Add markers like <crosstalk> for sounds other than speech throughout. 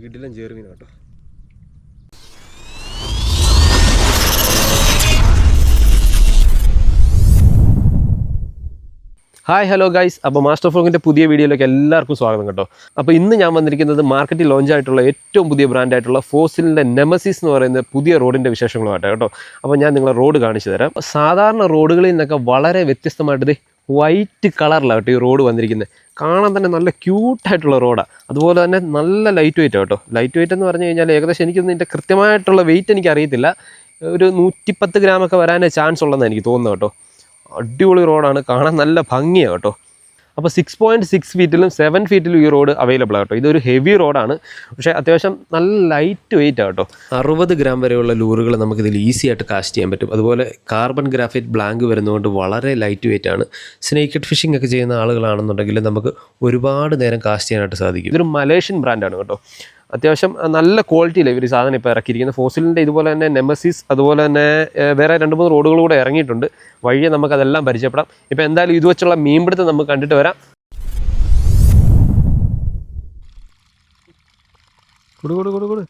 കിട്ടില്ല ചേർമീൻ കേട്ടോ ഹായ് ഹലോ ഗൈസ് അപ്പോൾ മാസ്റ്റർ ഫ്രോഗിന്റെ പുതിയ വീഡിയോയിലേക്ക് എല്ലാവർക്കും സ്വാഗതം കേട്ടോ. അപ്പോൾ ഇന്ന് ഞാൻ വന്നിരിക്കുന്നത് മാർക്കറ്റിൽ ലോഞ്ച് ആയിട്ടുള്ള ഏറ്റവും പുതിയ ബ്രാൻഡായിട്ടുള്ള ഫോസിലിന്റെ നെമസിസ് എന്ന് പറയുന്ന പുതിയ റോഡിന്റെ വിശേഷങ്ങളുമായിട്ട് കേട്ടോ. അപ്പോൾ ഞാൻ നിങ്ങളെ റോഡ് കാണിച്ചു തരാം. സാധാരണ റോഡുകളിൽ നിന്നൊക്കെ വളരെ വ്യത്യസ്തമായിട്ട് വൈറ്റ് കളറിലാണ് കേട്ടോ ഈ റോഡ് വന്നിരിക്കുന്നത്. കാണാൻ തന്നെ നല്ല ക്യൂട്ടായിട്ടുള്ള റോഡാണ് അതുപോലെ തന്നെ നല്ല ലൈറ്റ് വെയിറ്റ് കേട്ടോ. ലൈറ്റ് വെയിറ്റ് എന്ന് പറഞ്ഞു കഴിഞ്ഞാൽ ഏകദേശം എനിക്കൊന്നും ഇതിന്റെ കൃത്യമായിട്ടുള്ള വെയിറ്റ് എനിക്ക് അറിയത്തില്ല. ഒരു നൂറ്റിപ്പത്ത് ഗ്രാമൊക്കെ വരാനേ ചാൻസ് ഉള്ളതെന്ന് എനിക്ക് തോന്നുന്നു കേട്ടോ. അടിപൊളി റോഡാണ്. കാണാൻ നല്ല ഭംഗിയാണ് കേട്ടോ. അപ്പോൾ സിക്സ് പോയിന്റ് സിക്സ് ഫീറ്റിലും സെവൻ ഫീറ്റിലും ഈ റോഡ് അവൈലബിൾ ആണ് കേട്ടോ ഇതൊരു ഹെവി റോഡാണ് പക്ഷേ അത്യാവശ്യം നല്ല ലൈറ്റ് വെയിറ്റ് ആണ് കേട്ടോ അറുപത് ഗ്രാം വരെയുള്ള ലൂറുകൾ നമുക്കിതിൽ ഈസി ആയിട്ട് കാസ്റ്റ് ചെയ്യാൻ പറ്റും. അതുപോലെ കാർബൺ ഗ്രാഫൈറ്റ് ബ്ലാങ്ക് വരുന്നതുകൊണ്ട് വളരെ ലൈറ്റ് വെയിറ്റ് ആണ്. സ്നേക്കഡ് ഫിഷിംഗ് ഒക്കെ ചെയ്യുന്ന ആളുകളാണെന്നുണ്ടെങ്കിൽ നമുക്ക് ഒരുപാട് നേരം കാസ്റ്റ് ചെയ്യാനായിട്ട് സാധിക്കും. ഇതൊരു മലേഷ്യൻ ബ്രാൻഡാണ് കേട്ടോ. അത്യാവശ്യം നല്ല ക്വാളിറ്റിയിൽ ഇവർ സാധനം ഇപ്പോൾ ഇറക്കിയിരിക്കുന്നത്. ഫോസിലിന്റെ ഇതുപോലെ തന്നെ നെമസിസ് അതുപോലെ തന്നെ വേറെ രണ്ട് മൂന്ന് റോഡുകൾ കൂടെ ഇറങ്ങിയിട്ടുണ്ട്. വഴിയെ നമുക്കതെല്ലാം പരിചയപ്പെടാം. ഇപ്പോൾ എന്തായാലും ഇത് വെച്ചുള്ള മീൻപിടുത്തം നമുക്ക് കണ്ടിട്ട് വരാം. കൊടു കൊടു.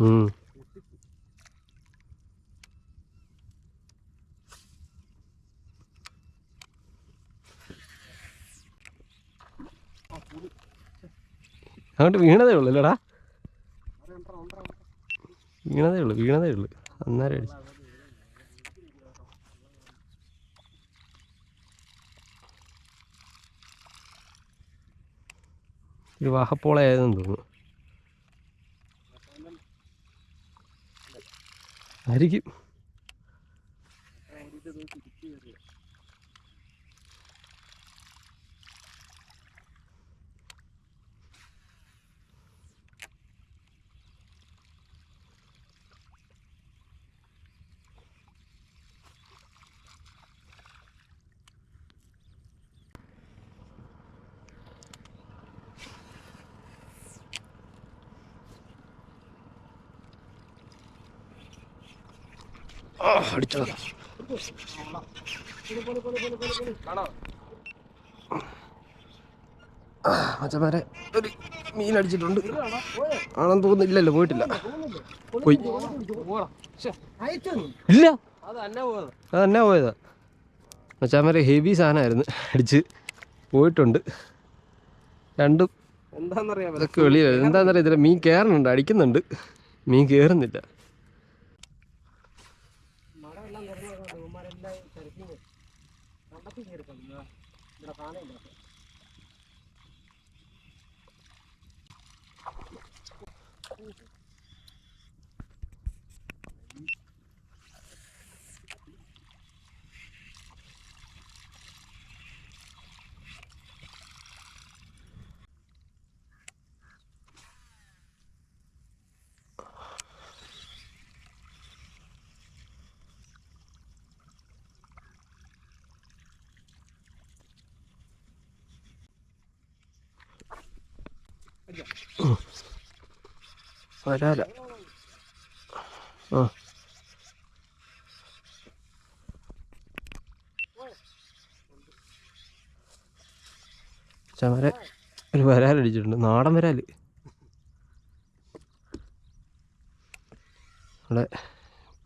അങ്ങോട്ട് വീണതേ ഉള്ളൂ അല്ലേടാ വീണതേ ഉള്ളൂ വീണതേ ഉള്ളൂ. അന്നേരം അടിച്ചു. ഒരു വാഹപ്പോളായതെന്ന് തോന്നുന്നു. ആയിരിക്കും. അടിച്ചോ. മച്ചമാരെ ഒരു മീൻ അടിച്ചിട്ടുണ്ട്. ആണെന്ന് തോന്നുന്നില്ലല്ലോ പോയിട്ടില്ല. പോയി. ഇല്ല. അത് തന്നെ പോയതാ. മച്ചാമാരെ ഹെവി സാധനമായിരുന്നു. അടിച്ച് പോയിട്ടുണ്ട്. രണ്ടും എന്താണെന്നറിയാം ഇതൊക്കെ വെളിയിലായിരുന്നു എന്താണെന്നറിയാം ഇതിൽ മീൻ കയറുന്നുണ്ട് അടിക്കുന്നുണ്ട്. മീൻ കയറുന്നില്ല വരാല. ആ. ചമര ഒരു വരാലടിച്ചിട്ടുണ്ട് നാടൻ വരാൽ. അവിടെ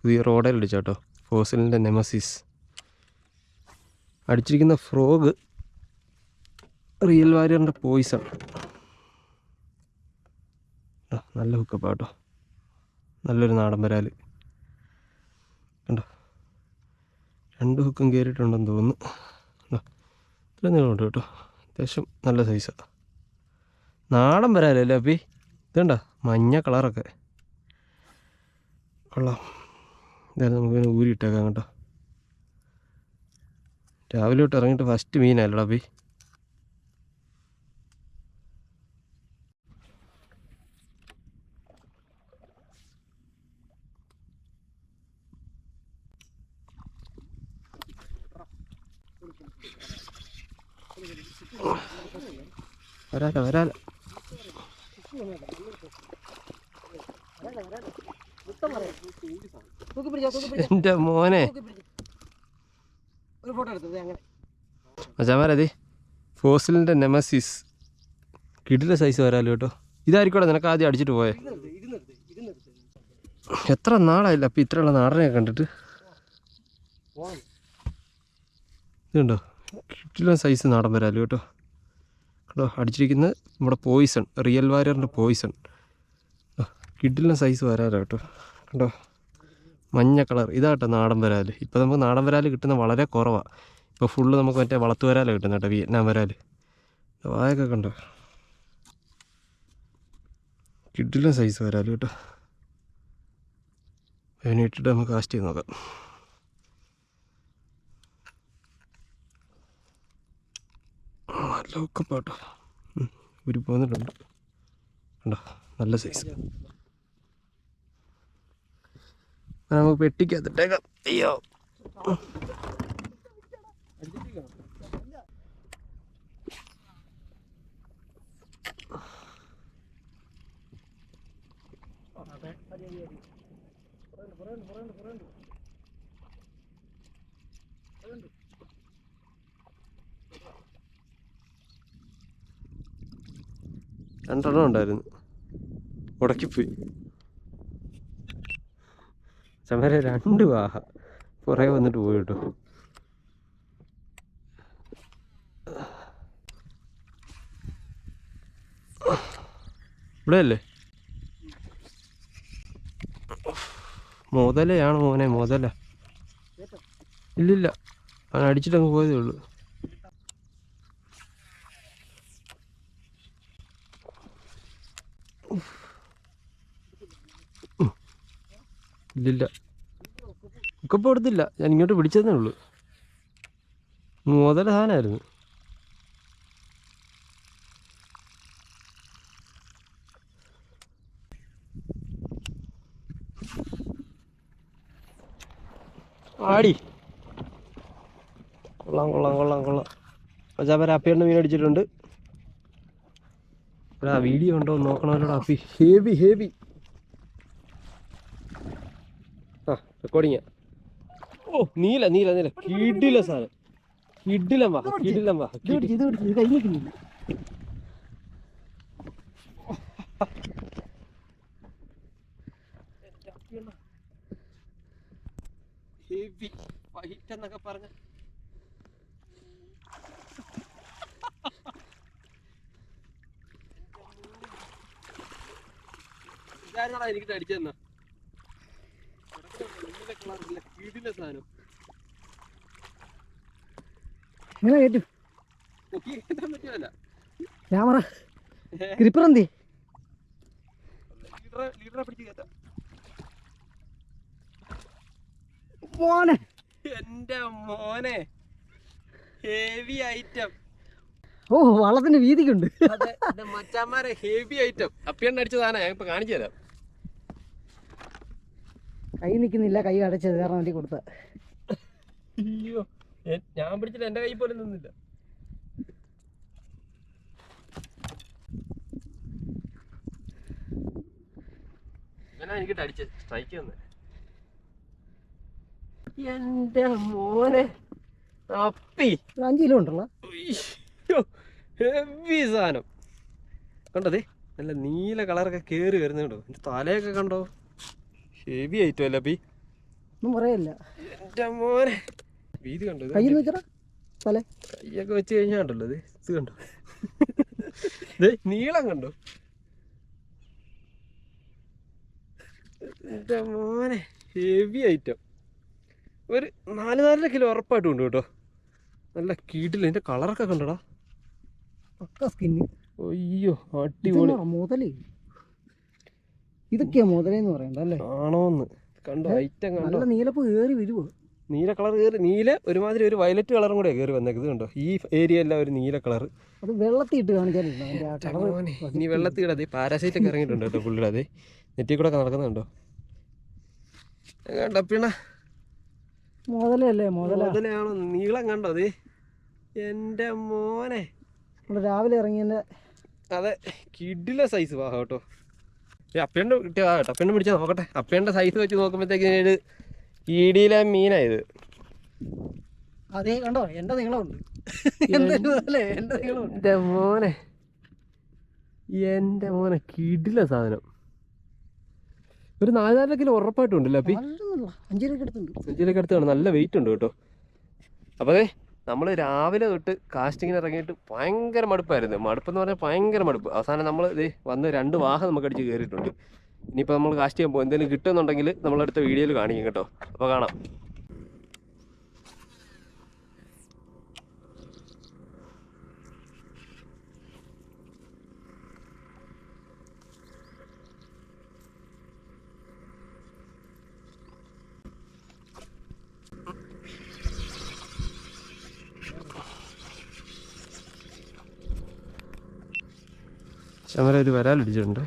പുതിയ റോഡേൽ അടിച്ചാട്ടോ. ഫോസിലിന്റെ നെമസിസ്. അടിച്ചിരിക്കുന്ന ഫ്രോഗ് റിയൽ വാരിയറിന്റെ പോയിസൺ ആ, നല്ല ഹുക്കപ്പ് കേട്ടോ നല്ലൊരു നാടൻ വരാൽ കണ്ടോ? രണ്ട് ഹുക്കും കയറിയിട്ടുണ്ടെന്ന് തോന്നുന്നു. കണ്ടോ? ഇത്ര നീളമുണ്ട് കേട്ടോ. അത്യാവശ്യം നല്ല സൈസാണ് നാടൻ വരാലല്ലേ അപ്പി? ഇതുണ്ട മഞ്ഞ കളറൊക്കെ കൊള്ളാം. എന്തായാലും നമുക്ക് ഊരി ഊരിയിട്ടേക്കാം കേട്ടോ. രാവിലെ തൊട്ട് ഇറങ്ങിയിട്ട് ഫസ്റ്റ് മീനല്ലടാ അപ്പി. വരാല വരാല എന്റെ മോനെ. മച്ചാമാരതി ഫോസിലിന്റെ നെമസിസ്. കിടില സൈസ് വരാലോ കേട്ടോ. ഇതായിരിക്കോട്ടെ നിനക്ക് ആദ്യം അടിച്ചിട്ട് പോയെ. എത്ര നാളായില്ല അപ്പം ഇത്രയുള്ള നാടനെ കണ്ടിട്ട്? ഇതുണ്ടോ? കിടില സൈസ് നാടൻ വരാലോ കേട്ടോ. കേട്ടോ അടിച്ചിരിക്കുന്നത് നമ്മുടെ പോയിസൺ റിയൽ വാരിയറിന്റെ പോയിസൺ കിടിലൻ സൈസ് വരാലോ കേട്ടോ. കണ്ടോ? മഞ്ഞ കളർ ഇതാട്ടോ നാടൻ വരാൽ. ഇപ്പോൾ നമുക്ക് നാടൻ വരാൽ കിട്ടുന്ന വളരെ കുറവാണ് ഇപ്പോൾ ഫുള്ള് നമുക്ക് മറ്റേ വളർത്തു വരാലാണ് കിട്ടുന്നത് കേട്ടോ വിയറ്റ്നാം വരാൽ. വായൊക്കെ കണ്ടോ? കിടിലൻ സൈസ് വരാൽ കേട്ടോ. അതിനെ ഇട്ടിട്ട് നമുക്ക് കാസ്റ്റ് ചെയ്ത് നോക്കാം. നല്ല ഒക്കപ്പാട്ടോ ഒരു പോന്നിട്ടുണ്ട്. കണ്ടോ? നല്ല സൈസ് നമുക്ക് പെട്ടിക്കകത്തിട്ടേക്കാം. അയ്യോ. രണ്ടെണ്ണം ഉണ്ടായിരുന്നു. ഉടക്കിപ്പോയി. ചമര രണ്ട് വാഹ പുറകെ വന്നിട്ട് പോയി കേട്ടോ. ഇവിടെ അല്ലേ മുതലയാണ് മോനെ മോതല? ഇല്ലില്ല. അവൻ അടിച്ചിട്ടങ്ങ് പോയതേ ഉള്ളൂ. ഇല്ലില്ല. ഉക്കപ്പം എടുത്തില്ല. ഞാൻ ഇങ്ങോട്ട് പിടിച്ചതേ ഉള്ളൂ. മുതല സാധനമായിരുന്നു. ആടി. കൊള്ളാം കൊള്ളാം കൊള്ളാം കൊള്ളാം. മച്ചാപ്പര അപ്പിയുടെ മീൻ അടിച്ചിട്ടുണ്ട്. എടാ വീഡിയോ ഉണ്ടോ എന്ന് നോക്കണമല്ലോടാ അപ്പി ഹേവി ഹേവി ആ റെക്കോർഡിങ് ഓ നീല നീല നീല. കിടില സാധനം. കിടിലം വാ കിടിലം വാ ഹെവി വൈറ്റ് എന്നൊക്കെ പറഞ്ഞ. എനിക്ക് കീടിലെ സാധനം. ഇങ്ങനെ കേട്ടു. പൊക്കി കയറ്റാൻ പറ്റുമല്ല ക്യാമറ എന്തി? ലീഡറെ പിടിച്ച് എന്റെ മോനെ. ഹെവി ഐറ്റം ഓ വള്ളത്തിന്റെ വീതിക്കുണ്ട്. മച്ചാന്മാരെ ഹെവി ഐറ്റം അപ്പിയണ്ണടിച്ചതാണ് ഞാൻ ഇപ്പൊ കാണിച്ചു തരാം. കൈ നിൽക്കുന്നില്ല കൈ അടച്ചത് കാരണം വേണ്ടി കൊടുത്ത. ഞാൻ പിടിച്ചില്ല എന്റെ കൈ പോലും നിന്നില്ല. എനിക്ക് അടിച്ച് സ്ട്രൈക്ക് തന്നെ എന്റെ മോനെ. അപ്പി ഒരു അഞ്ച് കിലോ ഉണ്ടല്ലോ. ഹെവി സാധനം. കണ്ടതേ നല്ല നീല കളറൊക്കെ കേറി വരുന്നുണ്ടോ. എന്റെ തലയൊക്കെ കണ്ടോ? ഹെവി ആയിട്ടോ അല്ല അപ്പി? ഒന്നും പറയല്ല എന്റെ മോനെ. വീതി കണ്ടോ കൈ വെച്ചടാ. തല. കയ്യൊക്കെ വെച്ച് കഴിഞ്ഞാണ്ടല്ലോ ഇത്. ഇത് കണ്ടോ? ദേ നീളം കണ്ടോ? എന്റെ മോനെ. ഹെവി ഐറ്റം ഒരു നാല് നാലര കിലോ ഉറപ്പായിട്ടും ഉണ്ട് കേട്ടോ. നല്ല കീട്ടില്ല ഇതിന്റെ കളറൊക്കെ കണ്ടടാ. പക്ക സ്കിന്ന് അയ്യോ അടിപൊളി. മുതലേ? ഇതൊക്കെയാ മുതലെന്ന് പറയണ്ട അല്ലേ? ആണോന്ന് കണ്ടോ ഐറ്റം കണ്ടോ? നല്ല നീലപ്പ് കയറി വരുവോ? നീല കളർ കയറി നീല ഒരുമാതിരി ഒരു വയലറ്റ് കളറും കൂടെ കയറി വന്നേക്കുന്നത് കണ്ടോ ഈ ഏരിയ എല്ലാം ഒരു നീല കളർ അത് വെള്ളത്തിൽ ഇട്ട് കാണിക്കാനില്ല ഇനി വെള്ളത്തിൽ ഇടാതെ പാരാസൈറ്റ് ഒക്കെ ഇറങ്ങിയിട്ടുണ്ട് കേട്ടോ പുള്ളിയുടെ അതെ. നെറ്റി കൂടെ ഒക്കെ നടക്കുന്നുണ്ടോ കണ്ടോ? പിണ? മുതലല്ലേ മുതല. മുതലാണോ നീളം കണ്ടോ അതെ? എന്റെ മോനെ. രാവിലെ ഇറങ്ങിയ അതെ കിഡിലെ സൈസ് വാ കേട്ടോ. ഏ അപ്പേണ്ട കിട്ടിയതാ കേട്ടോ. അപ്പേണ്ട പിടിച്ചാൽ നോക്കട്ടെ. അപ്പേണ്ട സൈസ് വെച്ച് നോക്കുമ്പോഴത്തേക്കിന് ഇടിയിലെ ഈടിയിലെ മീനായത് അതേ കണ്ടോ? എന്റെ നീളമുണ്ട്. <laughs> അല്ലേ എന്റെ മോനെ എന്റെ മോനെ. കിടില സാധനം. ഒരു നാല് നാലര കിലോ ഉറപ്പായിട്ടും ഉണ്ടല്ലോ അഞ്ചിലൊക്കെ അഞ്ചിലൊക്കെ എടുത്തുണ്ട് നെഞ്ചിലേക്ക് അടുത്ത് കാണും നല്ല വെയിറ്റ് ഉണ്ട് കേട്ടോ. അപ്പൊ അതെ നമ്മൾ രാവിലെ തൊട്ട് കാസ്റ്റിങ്ങിന് ഇറങ്ങിയിട്ട് ഭയങ്കര മടുപ്പായിരുന്നു. മടുപ്പെന്ന് പറഞ്ഞാൽ ഭയങ്കര മടുപ്പ്. അവസാനം നമ്മൾ ഇത് വന്ന് രണ്ട് വാഹനം നമുക്ക് അടിച്ച് കയറിയിട്ടുണ്ട് ഇനിയിപ്പോൾ നമ്മൾ കാസ്റ്റ് ചെയ്യാൻ പോകും. എന്തെങ്കിലും കിട്ടുന്നുണ്ടെങ്കിൽ നമ്മളടുത്ത വീഡിയോയിൽ കാണിക്കും കേട്ടോ. അപ്പോൾ കാണാം. ശമര ഒരു വരാലടിച്ചിട്ടുണ്ട്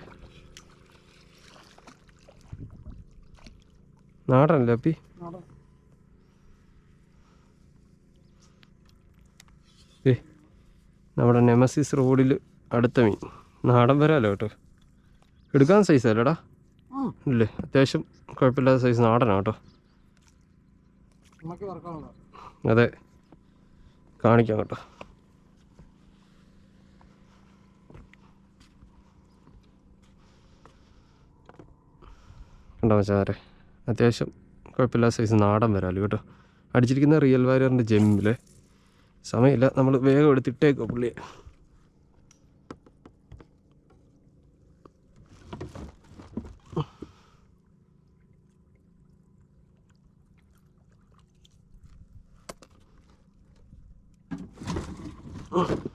നാടനല്ലേ അപ്പി? ഏ നമ്മുടെ നെമസിസ് റോഡിൽ അടുത്ത മീൻ. നാടൻ വരാലോ കേട്ടോ. എടുക്കാൻ സൈസ് അല്ലേടാ. ഇല്ലേ അത്യാവശ്യം കുഴപ്പമില്ലാത്ത സൈസ് നാടനാണ് കേട്ടോ. അതെ. കാണിക്കാം കേട്ടോ. കണ്ടോ മച്ചാരെ അത്യാവശ്യം കുഴപ്പമില്ലാത്ത സൈസ് നാടൻ വരാമല്ലോ കേട്ടോ. അടിച്ചിരിക്കുന്ന റിയൽ വാരിയറിന്റെ ജെമ്മിലെ സമയമില്ല. നമ്മൾ വേഗം എടുത്തിട്ടേക്കോ പുള്ളിയെ. ഉം.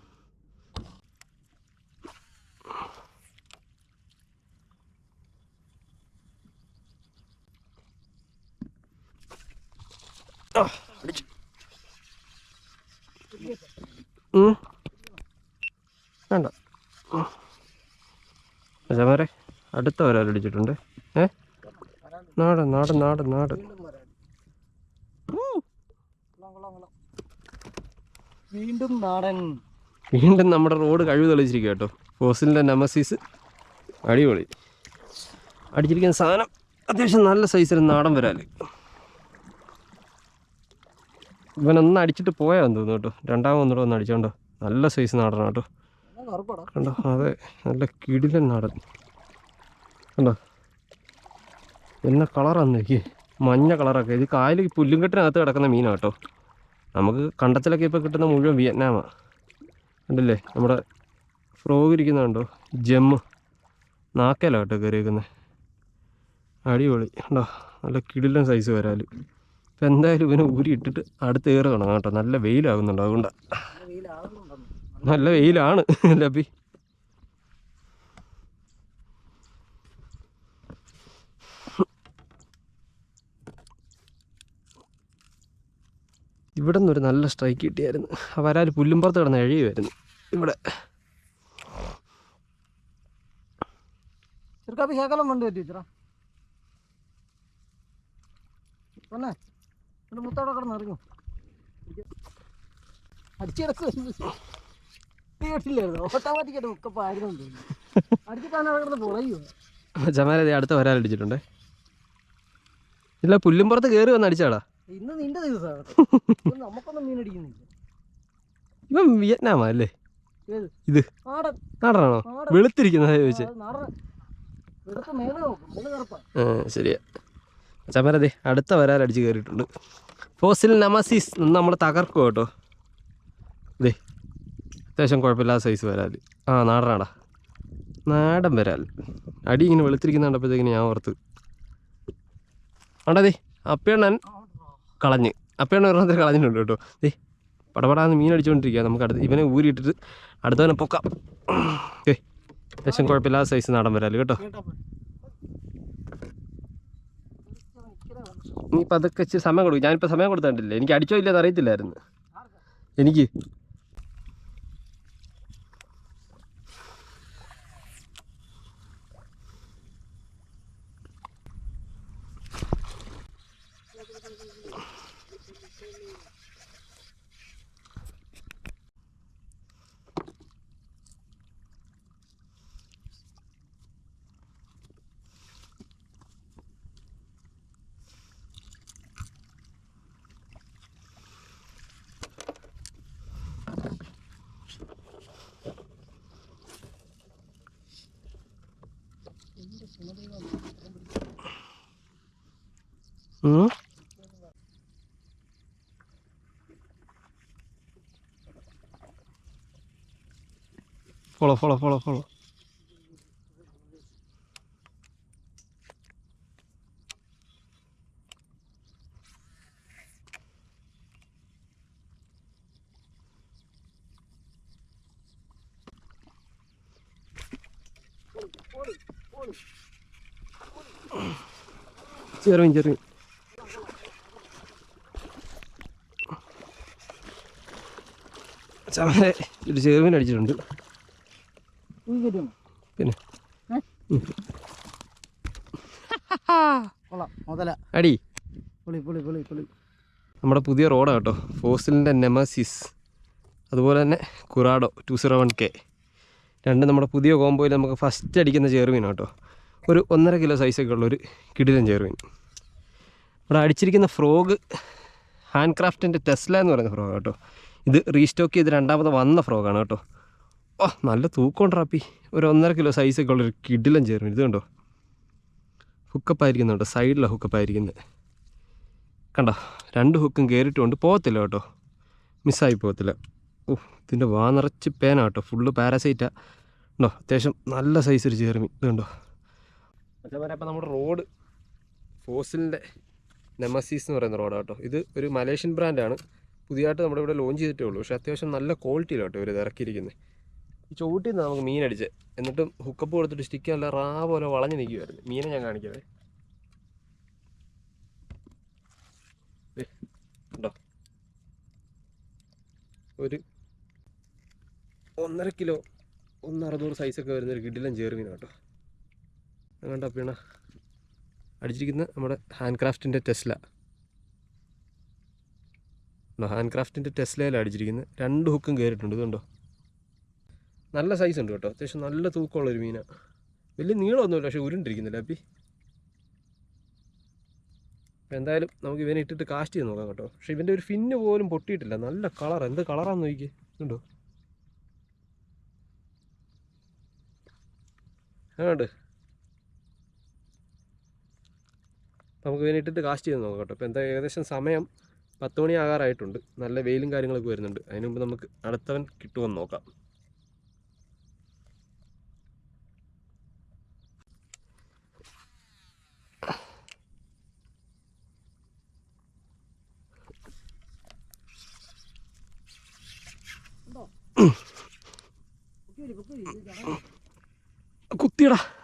വേണ്ട. മച്ചാമാരെ അടുത്ത വരാലടിച്ചിട്ടുണ്ട് ഏ? നാടൻ നാടൻ നാടൻ നാടൻ കൊള്ളാം, കൊള്ളാം, കൊള്ളാം. വീണ്ടും നാടൻ. വീണ്ടും നമ്മുടെ റോഡ് കഴിവ് തെളിച്ചിരിക്കുക കേട്ടോ. ഫോസിലിന്റെ നമസീസ്. അടിപൊളി. അടിച്ചിരിക്കുന്ന സാധനം അത്യാവശ്യം നല്ല സൈസിൽ നാടൻ വരാൽ ഇവനൊന്ന് അടിച്ചിട്ട് പോയാന്ന് തോന്നുന്നു കേട്ടോ. രണ്ടാമതൊന്നുകൂടെ ഒന്ന് അടിച്ചോണ്ടോ നല്ല സൈസ് നാടനാണ് കേട്ടോ. കണ്ടോ? അതെ നല്ല കിടിലൻ നാടൻ. കണ്ടോ? എന്ന കളറാന്ന് നോക്കി മഞ്ഞ കളറൊക്കെ ഇത് കായൽ പുല്ലുംകെട്ടിനകത്ത് കിടക്കുന്ന മീനാണ് കേട്ടോ. നമുക്ക് കണ്ടത്തിലൊക്കെ ഇപ്പോൾ കിട്ടുന്ന മുഴുവൻ വിയറ്റ്നാമാണ് കണ്ടില്ലേ? നമ്മുടെ ഫ്രോഗ് ഇരിക്കുന്നുണ്ടോ ജമ്മു നാക്കേലോ കേട്ടോ കയറിയേക്കുന്നത് അടിപൊളി. കണ്ടോ? നല്ല കിടിലൻ സൈസ് വരാൽ. ഇപ്പം എന്തായാലും ഇവനെ ഊരി ഇട്ടിട്ട് അടുത്ത് കയറി കാണാം കേട്ടോ. നല്ല വെയിലാകുന്നുണ്ട് അതുകൊണ്ടാണ് നല്ല വെയിലാണ് ലബി. ഇവിടെ നിന്നൊരു നല്ല സ്ട്രൈക്ക് കിട്ടിയായിരുന്നു. ആ വരാൽ പുല്ലുംപുറത്ത് കിടന്ന് എഴുതിയായിരുന്നു ഇവിടെ. ചെറുക്കാപ്പി ശേഖരം കൊണ്ട് ഇത്ര എന്നിട്ട് മുത്തോടെ കിടന്ന് ഇറങ്ങും. അടിച്ചെടുക്കും. കേട്ടില്ലായിരുന്നു. ഓട്ടോമാറ്റിക്കായിട്ട് അടിച്ചിട്ടാണ് കിടന്ന് ജമാലതി അടുത്ത വരാൻ അടിച്ചിട്ടുണ്ടേ. ഇല്ല പുല്ലുംപുറത്ത് കേറി വന്ന് അടിച്ചാടാ. ഇന്ന് നിന്റെ ദിവസമാണ്. നമുക്കൊന്നും മീൻ അടിക്കുന്നില്ല. ഇവൻ വിയറ്റ്നാമാ അല്ലേ? ഇത്. നാടനാണോ? വെളുത്തിരിക്കുന്നതാ ചോദിച്ചേ. ശരിയാ. ചമരതെ അടുത്ത വരാൽ അടിച്ച് കയറിയിട്ടുണ്ട്. ഫോസിൽ നമസിസ് നമ്മൾ തകർക്കും കേട്ടോ. ഇതേ അത്യാവശ്യം കുഴപ്പമില്ലാത്ത സൈസ് വരാൽ ആ നാടനാടാ. നാടൻ വരാൽ. അടി ഇങ്ങനെ വെളുത്തിരിക്കുന്ന കണ്ടപ്പോഴത്തേക്കിന് ഞാൻ ഓർത്ത്. ആണ്ടതേ അപ്പയണ്ണൻ കളഞ്ഞ്. അപ്പയണ്ണൻ ഒരെണ്ണത്തിൽ കളഞ്ഞിട്ടുണ്ട് കേട്ടോ. ദേ പടപടാന്ന് മീൻ അടിച്ചുകൊണ്ടിരിക്കുക നമുക്ക് അടുത്ത് ഇവനെ ഊരിയിട്ടിട്ട് അടുത്തവനെ പൊക്കാം. ഏ അത്യാവശ്യം കുഴപ്പമില്ലാത്ത സൈസ് നാടൻ വരാൽ കേട്ടോ. ഇപ്പം അതൊക്കെ ഇച്ചിരി സമയം കൊടുക്കും. ഞാനിപ്പോൾ സമയം കൊടുത്തിട്ടില്ല. എനിക്ക് അടിച്ചോ ഇല്ലെന്ന് അറിയത്തില്ലായിരുന്നു. എനിക്ക് ¿Mm? Follow, follow, follow, follow. ചെറുമീൻ ചമരെ ഒരു ചെറുമീൻ അടിച്ചിട്ടുണ്ട്. പിന്നെ? അടി. നമ്മുടെ പുതിയ റോഡാണ് കേട്ടോ. ഫോസിലിന്റെ നെമസിസ്. അതുപോലെ തന്നെ Curado two zero one K രണ്ട് നമ്മുടെ പുതിയ കോമ്പോയിൽ നമുക്ക് ഫസ്റ്റ് അടിക്കുന്ന ചെറുമീനാണ് കേട്ടോ. ഒരു ഒന്നര കിലോ സൈസൊക്കെ ഉള്ളൊരു കിടിലൻ ചെറുമീൻ ഇവിടെ അടിച്ചിരിക്കുന്ന ഫ്രോഗ് ഹാൻഡ് ക്രാഫ്റ്റിന്റെ ടെസ്ല എന്ന് പറയുന്ന ഫ്രോഗ് കേട്ടോ. ഇത് റീസ്റ്റോക്ക് ചെയ്ത് രണ്ടാമത് വന്ന ഫ്രോഗാണ് കേട്ടോ. ഓ നല്ല തൂക്കം റാപ്പി ഒരു ഒന്നര കിലോ സൈസൊക്കെ ഉള്ളൊരു കിഡിലും ചേർന്നു. ഇത് കണ്ടോ? ഹുക്കപ്പ് ആയിരിക്കുന്നുണ്ടോ സൈഡിലാണ് ഹുക്കപ്പ് ആയിരിക്കുന്നത് കണ്ടോ രണ്ട് ഹുക്കും കയറിയിട്ടുണ്ട് പോകത്തില്ല കേട്ടോ. മിസ്സായി പോകത്തില്ല. ഓ ഇതിന്റെ വാ നിറച്ച് പേന കേട്ടോ. ഫുള്ള് പാരസൈറ്റാ. ഉണ്ടോ അത്യാവശ്യം നല്ല സൈസ് ഒരു ഇത് കണ്ടോ? അതേപോലെ അപ്പോൾ നമ്മുടെ റോഡ് ഫോസിലിന്റെ നെമസീസ് എന്ന് പറയുന്ന റോഡാണ് കേട്ടോ. ഇത് ഒരു മലേഷ്യൻ ബ്രാൻഡാണ് പുതിയതായിട്ട് നമ്മുടെ ഇവിടെ ലോഞ്ച് ചെയ്തിട്ടേ ഉള്ളൂ. പക്ഷേ അത്യാവശ്യം നല്ല ക്വാളിറ്റിയിലാണ് കേട്ടോ ഇവർ ഇറക്കിയിരിക്കുന്നത് ഈ ചുവട്ടിൽ നിന്ന് നമുക്ക് മീൻ അടിച്ച് എന്നിട്ടും ഹുക്കപ്പ് കൊടുത്തിട്ട് സ്റ്റിക്ക് നല്ല റാ പോലെ വളഞ്ഞ് നിൽക്കുമായിരുന്നു മീനെ ഞാൻ കാണിക്കാവേ ഉണ്ടോ ഒരു ഒന്നര കിലോ ഒന്ന് അറുന്നൂറ് സൈസൊക്കെ വരുന്നൊരു കിഡിലും ചേർ ചേർമീൻ കേട്ടോ. അങ്ങോട്ടാ അപ്പീണ അടിച്ചിരിക്കുന്ന നമ്മുടെ ഹാൻഡ് ക്രാഫ്റ്റിന്റെ ടെസ്ല. ഹാൻഡ് ക്രാഫ്റ്റിന്റെ ടെസ്ലയിലാണ് അടിച്ചിരിക്കുന്നത് രണ്ട് ഹുക്കും കയറിയിട്ടുണ്ട് ഇതുണ്ടോ നല്ല സൈസ് ഉണ്ട് കേട്ടോ അത്യാവശ്യം നല്ല തൂക്കമുള്ളൊരു മീനാണ് വലിയ നീളമൊന്നുമില്ല പക്ഷെ ഉരുണ്ടിരിക്കുന്നില്ല അപ്പി. അപ്പോൾ എന്തായാലും നമുക്ക് ഇവനെ ഇട്ടിട്ട് കാസ്റ്റ് ചെയ്ത് നോക്കാം കേട്ടോ. പക്ഷേ ഇവന്റെ ഒരു ഫിന്ന് പോലും പൊട്ടിയിട്ടില്ല നല്ല കളർ എന്ത് കളറാന്ന് നോക്കി ഇതുണ്ടോ ആണ്ട് നമുക്ക് വേണ്ടിയിട്ട് ഇട്ടിട്ട് കാസ്റ്റ് ചെയ്ത് നോക്കാം കേട്ടോ. അപ്പോൾ എന്താ ഏകദേശം സമയം പത്ത് മണി ആകാറായിട്ടുണ്ട് നല്ല വെയിലും കാര്യങ്ങളൊക്കെ വരുന്നുണ്ട്. അതിന് മുമ്പ് നമുക്ക് അടുത്തവൻ കിട്ടുമെന്ന് നോക്കാം. കുത്തിയടാ. കുത്തിയോ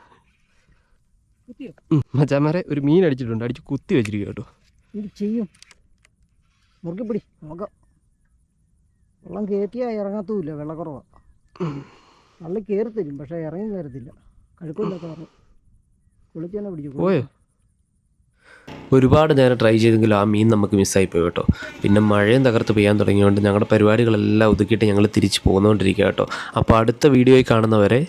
മച്ചാമാരെ ഒരു മീൻ അടിച്ചിട്ടുണ്ട്. അടിച്ച് കുത്തി വെച്ചിരിക്കുക കേട്ടോ. ചെയ്യും? മുറുക്കി. പിടി നോക്കാം വെള്ളം കയറ്റിയാൽ ഇറങ്ങത്തുമില്ല വെള്ളക്കുറവാണ് വള്ളം കയറി തരും പക്ഷേ ഇറങ്ങി കയറത്തില്ല കഴുക്കില്ലാത്ത പറഞ്ഞു കുളിച്ച് തന്നെ പിടിച്ചു. പോയോ? ഒരുപാട് നേരം ട്രൈ ചെയ്തെങ്കിലും ആ മീൻ നമുക്ക് മിസ്സായി പോയി കേട്ടോ. പിന്നെ മഴയും തകർത്ത് പെയ്യാൻ തുടങ്ങിയതുകൊണ്ട് ഞങ്ങളുടെ പരിപാടികളെല്ലാം ഒതുക്കിയിട്ട് ഞങ്ങൾ തിരിച്ച് പോന്നുകൊണ്ടിരിക്കുക കേട്ടോ. അപ്പോൾ അടുത്ത വീഡിയോയിൽ കാണുന്നവരെ